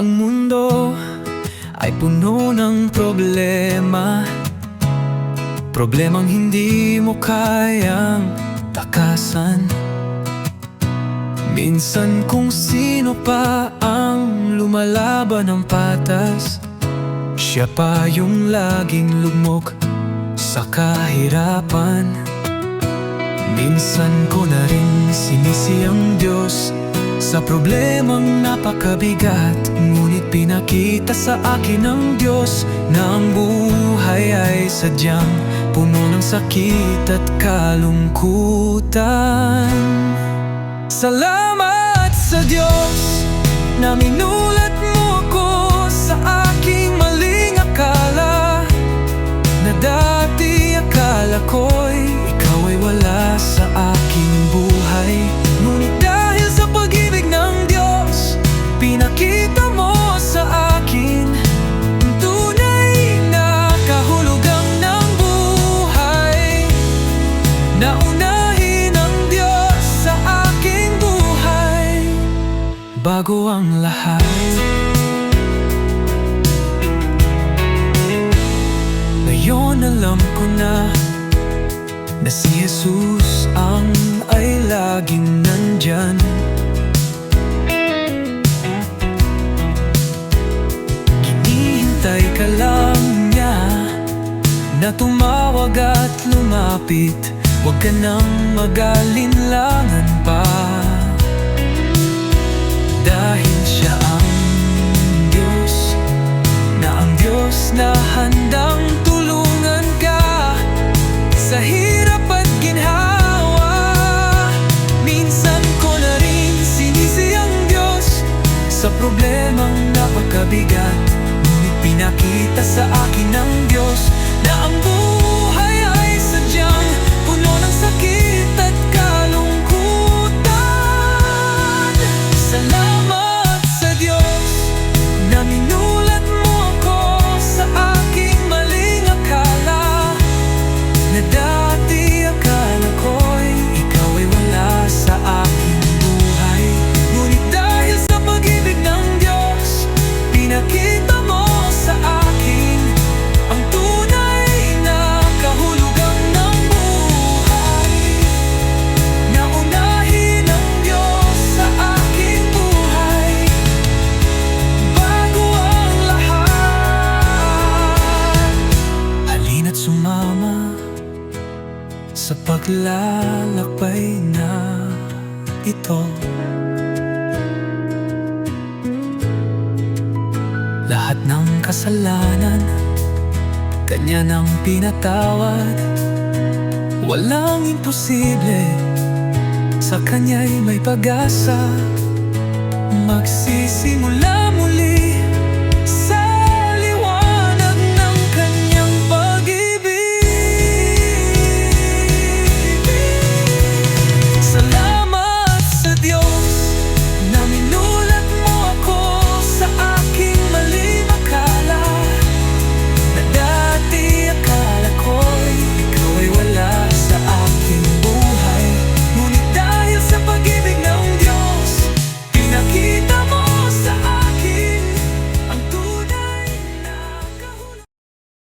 Ang mundo ay puno ng problema. Problemang hindi mo kayang takasan. Minsan kung sino pa ang lumalaban ng patas Siya pa yung laging lumok sa kahirapan. Minsan ko na rin sinisi ang Diyos. Sa problemang napakabigat Ngunit pinakita sa akin ng Diyos Na ang buhay ay sadyang Puno ng sakit at kalungkutan. Salamat sa Diyos Na minulat Bago ang lahat. Ngayon alam ko na Na si Jesus ang ay laging nandyan. Hinihintay ka lang niya Na tumawag at lumapit. Huwag ka nang magalinlangan problemang napakabigat. Ngunit pinakita sa akin ng Diyos sa paglalakbay na ito. Lahat ng kasalanan Kanya nang pinatawad. Walang imposible Sa kanya'y may pag-asa. Magsisimula